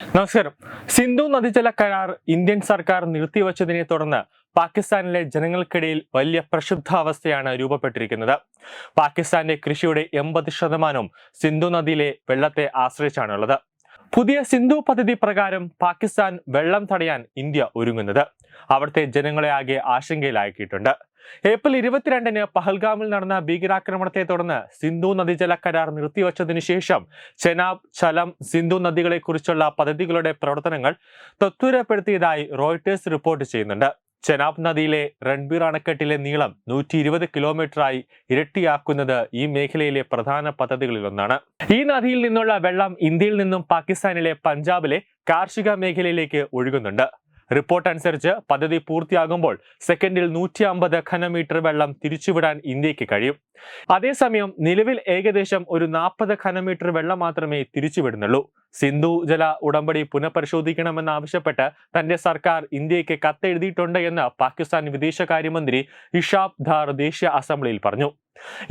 നമസ്കാരം. സിന്ധു നദീജല കരാർ ഇന്ത്യൻ സർക്കാർ നിർത്തിവച്ചതിനെ തുടർന്ന് പാകിസ്ഥാനിലെ ജനങ്ങൾക്കിടയിൽ വലിയ പ്രക്ഷുബ്ധാവസ്ഥയാണ് രൂപപ്പെട്ടിരിക്കുന്നത്. പാകിസ്ഥാന്റെ കൃഷിയുടെ എൺപത് ശതമാനവും സിന്ധു നദിയിലെ വെള്ളത്തെ ആശ്രയിച്ചാണുള്ളത്. പുതിയ സിന്ധു പദ്ധതി പ്രകാരം പാകിസ്ഥാൻ വെള്ളം തടയാൻ ഇന്ത്യ ഒരുങ്ങുന്നത് അവിടുത്തെ ജനങ്ങളെ ആകെ ആശങ്കയിലാക്കിയിട്ടുണ്ട്. ഏപ്രിൽ ഇരുപത്തിരണ്ടിന് പഹൽഗാമിൽ നടന്ന ഭീകരാക്രമണത്തെ തുടർന്ന് സിന്ധു നദീജല കരാർ നിർത്തിവച്ചതിനു ശേഷം ചെനാബ് ചലം സിന്ധു നദികളെക്കുറിച്ചുള്ള പദ്ധതികളുടെ പ്രവർത്തനങ്ങൾ തത്വരപ്പെടുത്തിയതായി റോയിട്ടേഴ്സ് റിപ്പോർട്ട് ചെയ്യുന്നുണ്ട്. ചെനാബ് നദിയിലെ റൺബീർ അണക്കെട്ടിലെ നീളം നൂറ്റി ഇരുപത് കിലോമീറ്ററായി ഇരട്ടിയാക്കുന്നത് ഈ മേഖലയിലെ പ്രധാന പദ്ധതികളിലൊന്നാണ്. ഈ നദിയിൽ നിന്നുള്ള വെള്ളം ഇന്ത്യയിൽ നിന്നും പാകിസ്ഥാനിലെ പഞ്ചാബിലെ കാർഷിക മേഖലയിലേക്ക് ഒഴുകുന്നുണ്ട്. റിപ്പോർട്ട് അനുസരിച്ച് പദ്ധതി പൂർത്തിയാകുമ്പോൾ സെക്കൻഡിൽ നൂറ്റി അമ്പത് ഘനമീറ്റർ വെള്ളം തിരിച്ചുവിടാൻ ഇന്ത്യയ്ക്ക് കഴിയും. അതേസമയം നിലവിൽ ഏകദേശം ഒരു നാൽപ്പത് ഘനമീറ്റർ വെള്ളം മാത്രമേ തിരിച്ചുവിടുന്നുള്ളൂ. സിന്ധു ജല ഉടമ്പടി പുനഃപരിശോധിക്കണമെന്നാവശ്യപ്പെട്ട് തന്റെ സർക്കാർ ഇന്ത്യയ്ക്ക് കത്തെഴുതിയിട്ടുണ്ട് എന്ന് പാകിസ്ഥാൻ വിദേശകാര്യമന്ത്രി ഇഷാബ് ധാർ ദേശീയ അസംബ്ലിയിൽ പറഞ്ഞു.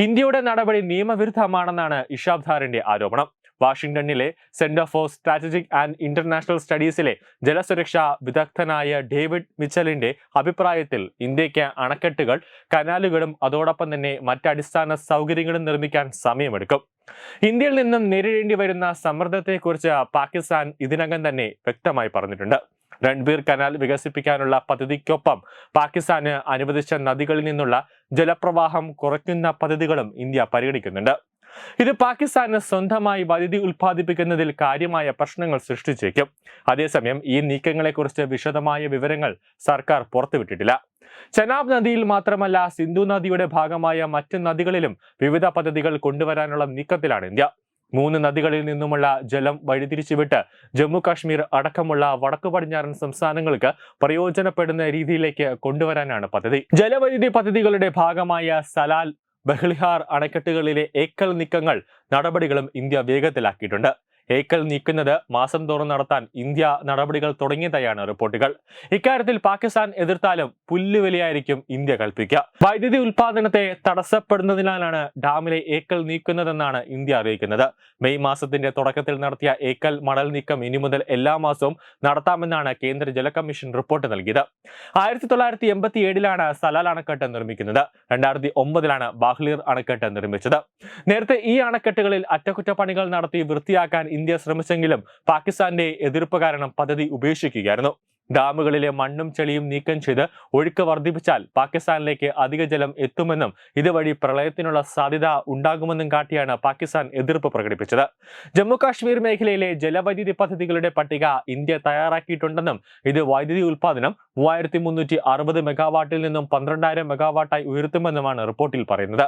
ഇന്ത്യയുടെ നടപടി നിയമവിരുദ്ധമാണെന്നാണ് ഇഷാബ് ധാറിന്റെ ആരോപണം. വാഷിംഗ്ടണിലെ centre for strategic and international സ്റ്റഡീസിലെ ജലസുരക്ഷാ വിദഗ്ധനായ ഡേവിഡ് മിച്ചലിന്റെ അഭിപ്രായത്തിൽ ഇന്ത്യയ്ക്ക് അണക്കെട്ടുകൾ കനാലുകളും അതോടൊപ്പം തന്നെ മറ്റടിസ്ഥാന സൗകര്യങ്ങളും നിർമ്മിക്കാൻ സമയമെടുക്കും. ഇന്ത്യയിൽ നിന്നും നേരിടേണ്ടി വരുന്ന സമ്മർദ്ദത്തെക്കുറിച്ച് പാകിസ്ഥാൻ ഇതിനകം തന്നെ വ്യക്തമായി പറഞ്ഞിട്ടുണ്ട്. രൺബീർ കനാൽ വികസിപ്പിക്കാനുള്ള പദ്ധതിക്കൊപ്പം പാകിസ്ഥാന് അനുവദിച്ച നദികളിൽ നിന്നുള്ള ജലപ്രവാഹം കുറയ്ക്കുന്ന പദ്ധതികളും ഇന്ത്യ പരിഗണിക്കുന്നുണ്ട്. ഇത് പാകിസ്ഥാന് സ്വന്തമായി വൈദ്യുതി ഉൽപ്പാദിപ്പിക്കുന്നതിൽ കാര്യമായ പ്രശ്നങ്ങൾ സൃഷ്ടിച്ചേക്കും. അതേസമയം ഈ നീക്കങ്ങളെക്കുറിച്ച് വിശദമായ വിവരങ്ങൾ സർക്കാർ പുറത്തുവിട്ടിട്ടില്ല. ചനാബ് നദിയിൽ മാത്രമല്ല സിന്ധു നദിയുടെ ഭാഗമായ മറ്റ് നദികളിലും വിവിധ പദ്ധതികൾ കൊണ്ടുവരാനുള്ള നീക്കത്തിലാണ് ഇന്ത്യ. മൂന്ന് നദികളിൽ നിന്നുമുള്ള ജലം വഴിതിരിച്ചുവിട്ട് ജമ്മു കാശ്മീർ അടക്കമുള്ള വടക്കു പടിഞ്ഞാറൻ സംസ്ഥാനങ്ങൾക്ക് പ്രയോജനപ്പെടുന്ന രീതിയിലേക്ക് കൊണ്ടുവരാനാണ് പദ്ധതി. ജലവൈദ്യുതി പദ്ധതികളുടെ ഭാഗമായ സലാൽ ബഹ്ലിഹാർ അണക്കെട്ടുകളിലെ ഏക്കൽ നീക്കങ്ങൾ നടപടികളും ഇന്ത്യ വേഗത്തിലാക്കിയിട്ടുണ്ട്. ഏക്കൽ നീക്കുന്നത് മാസം തോറും നടത്താൻ ഇന്ത്യ നടപടികൾ തുടങ്ങിയതായാണ് റിപ്പോർട്ടുകൾ. ഇക്കാര്യത്തിൽ പാകിസ്ഥാൻ എതിർത്താലും പുല്ലുവിലയായിരിക്കും ഇന്ത്യ കൽപ്പിക്കുക. വൈദ്യുതി ഉൽപാദനത്തെ തടസ്സപ്പെടുന്നതിനാലാണ് ഡാമിലെ ഏക്കൽ നീക്കുന്നതെന്നാണ് ഇന്ത്യ അറിയിക്കുന്നത്. മെയ് മാസത്തിന്റെ തുടക്കത്തിൽ നടത്തിയ ഏക്കൽ മണൽ നീക്കം ഇനി മുതൽ എല്ലാ മാസവും നടത്താമെന്നാണ് കേന്ദ്ര ജല കമ്മീഷൻ റിപ്പോർട്ട് നൽകിയത്. ആയിരത്തി തൊള്ളായിരത്തി എൺപത്തി ഏഴിലാണ് സലാൽ അണക്കെട്ട് നിർമ്മിക്കുന്നത്. രണ്ടായിരത്തി ഒമ്പതിലാണ് ബാഹ്ലീർ അണക്കെട്ട് നിർമ്മിച്ചത്. നേരത്തെ ഈ അണക്കെട്ടുകളിൽ അറ്റകുറ്റപ്പണികൾ നടത്തി വൃത്തിയാക്കാൻ ഇന്ത്യ ശ്രമിച്ചെങ്കിലും പാകിസ്ഥാന്റെ എതിർപ്പ് കാരണം പദ്ധതി ഉപേക്ഷിക്കുകയായിരുന്നു. ഡാമുകളിലെ മണ്ണും ചെളിയും നീക്കം ചെയ്ത് ഒഴുക്ക് വർദ്ധിപ്പിച്ചാൽ പാകിസ്ഥാനിലേക്ക് അധിക ജലം എത്തുമെന്നും ഇതുവഴി പ്രളയത്തിനുള്ള സാധ്യത ഉണ്ടാകുമെന്നും കാട്ടിയാണ് പാകിസ്ഥാൻ എതിർപ്പ് പ്രകടിപ്പിച്ചത്. ജമ്മു കാശ്മീർ മേഖലയിലെ ജലവൈദ്യുതി പദ്ധതികളുടെ പട്ടിക ഇന്ത്യ തയ്യാറാക്കിയിട്ടുണ്ടെന്നും ഇത് വൈദ്യുതി ഉൽപാദനം മൂവായിരത്തി മെഗാവാട്ടിൽ നിന്നും പന്ത്രണ്ടായിരം മെഗാവാട്ടായി ഉയർത്തുമെന്നുമാണ് റിപ്പോർട്ടിൽ പറയുന്നത്.